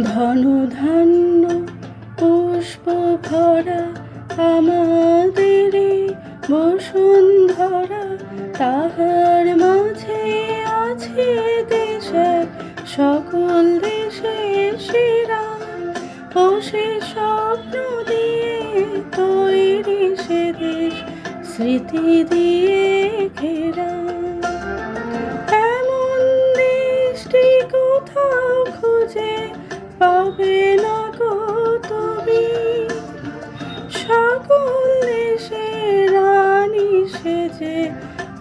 ধন ধান্য, পুষ্প ভরা আমাদের বসুন্ধরা। তাহার মাঝে আছে দেশে, সকল দেশে সেরা। সে স্বপ্ন দিয়ে তৈরি সে দেশ, স্মৃতি দিয়ে ঘেরা।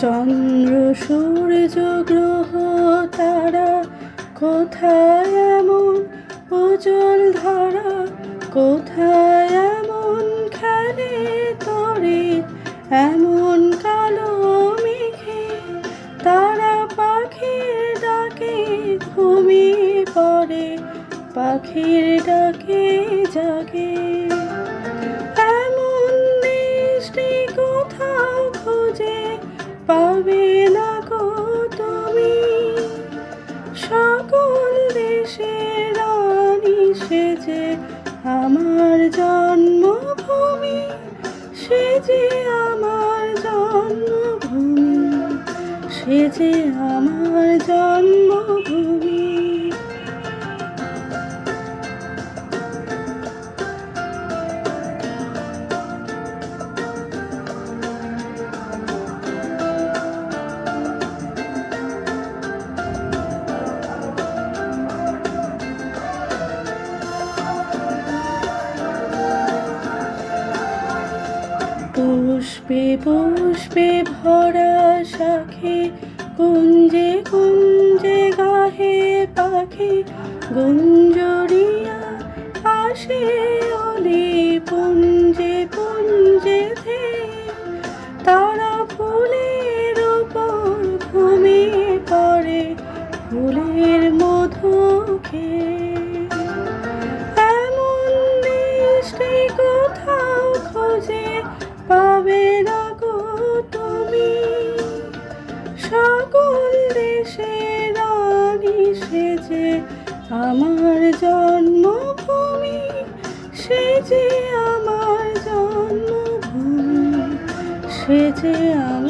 চন্দ্র সূর্য গ্রহ, তারা কোথায় এমন উজ্জ্বল ধারা? কোথায় এমন খেলে তরে এমন কালো মেঘে তারা পাখির ডাকে ঘুমিয়ে পড়ে, পাখির ডাকে জাগে। পাবে না গো তুমি। সকল দেশের রানী সেজে আমার জন্মভূমি সে যে আমার জন্মভূমি সে যে আমার জন্মভূমি। পুষ্পে পুষ্পে ভরা শাখে কুঞ্জে কুঞ্জে গাহে পাখি গুঞ্জরিয়া আসে অলি পুঞ্জে দেশে রানী সেজে আমার জন্মভূমি সেজে আমার জন্মভূমি সেজে আমার